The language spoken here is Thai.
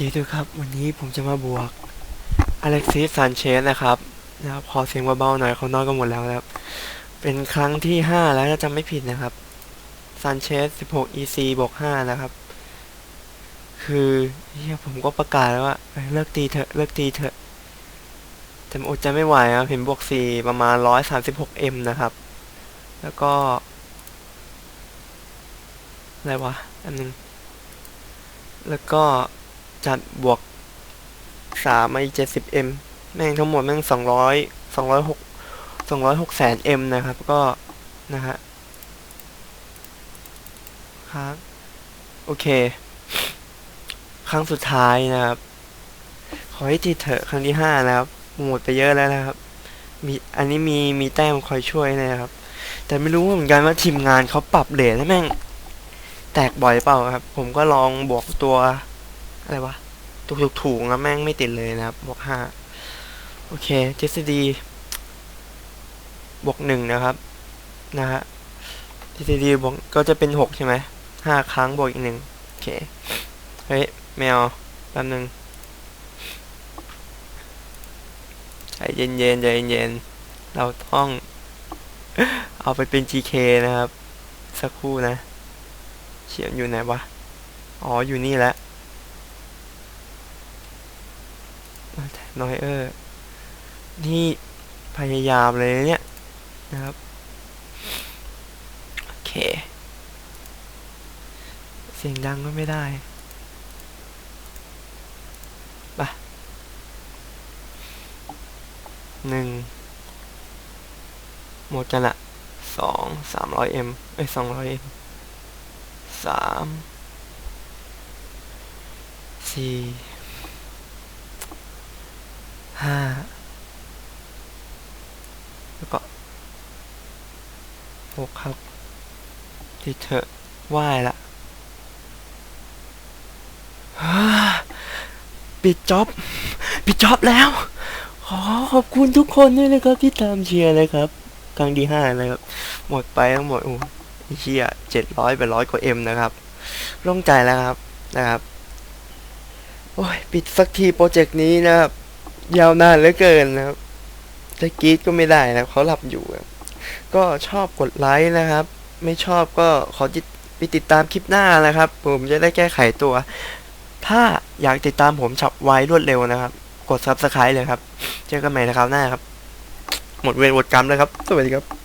ดีด้วยครับ วันนี้ผมจะมาบวกอเล็กซิสซานเชสนะครับนะครับขอเสียงเบาๆหน่อยเขานอนกันหมดแล้วนะครับ เป็นครั้งที่5แล้วถ้าจำไม่ผิดนะครับซานเชส16 EC บวก5นะครับ คือเฮียผมก็ประกาศแล้วว่าเลิกตีเถอะเลิกตีเถอะแต่อดใจไม่ไหวครับเห็นบวก4ประมาณ 136M นะครับ แล้วก็ อะไรวะอันนึงแล้วก็ จัดบวกสามมาอีเจ็ดสิบเอ็มแม่งทั้งหมดแม่งสองร้อยสองร้อยหกสองร้อยหกแสนเอ็มนะครับ ก็นะฮะครับโอเค ครั้งสุดท้ายนะครับ ขอให้ติดเถอะครั้งที่ห้านะครับหมดไปเยอะแล้วนะครับ มีอันนี้มีมีแต้มคอยช่วยนะครับ แต่ไม่รู้เหมือนกันว่าทีมงานเขาปรับเลทให้แม่ง แตกบ่อยเปล่าครับ ผมก็ลองบวกตัว อะไรวะตัวถูกๆนะแม่งไม่ติดเลยนะครับ บวกห้าโอเคทฤษฎีบวกหนึ่งนะครับ นะฮะทฤษฎีบวกก็จะเป็นหกใช่ไหมห้าครั้งบวกอีกหนึ่งโอเค เฮ้ยแมวแป๊บหนึ่งใจเย็นๆใจเย็นเราต้อง เอาไปเป็น GK นะครับ สักครู่นะ เขียนอยู่ไหนวะ อ๋ออยู่นี่แหละ น้อยเออนี่พยายามเลยเนี่ยนะครับ โอเค เสียงดังก็ไม่ได้ไปหนึ่งหมดกันละสองสามร้อยเอ็มเอ้ยสองร้อยเอ็มสามสี่ ห้าแล้วก็หกครับที่เธอไหว้ละปิดจ็อบ ปิดจ็อบแล้ว ขอขอบคุณทุกคนด้วยนะครับที่ตามเชียร์นะครับ ครั้งที่ห้านะครับ หมดไปทั้งหมดโอ้เชียร์เจ็ดร้อยไปร้อยกว่าเอ็มนะครับโล่งใจแล้วครับนะครับ โอ้ย ปิดสักทีโปรเจกต์นี้นะครับ ยาวนานเหลือเกินนะครับจะกรีดก็ไม่ได้นะเขาหลับอยู่ครับก็ชอบกดไลค์นะครับ ไม่ชอบก็ขอจิตไปติดตามคลิปหน้านะครับ ผมจะได้แก้ไขตัว ถ้าอยากติดตามผมฉับไวรวดเร็วนะครับ กด subscribe เลยครับ เจอกันใหม่นะครับหน้าครับ หมดเวรหมดกรรมแล้วครับ สวัสดีครับ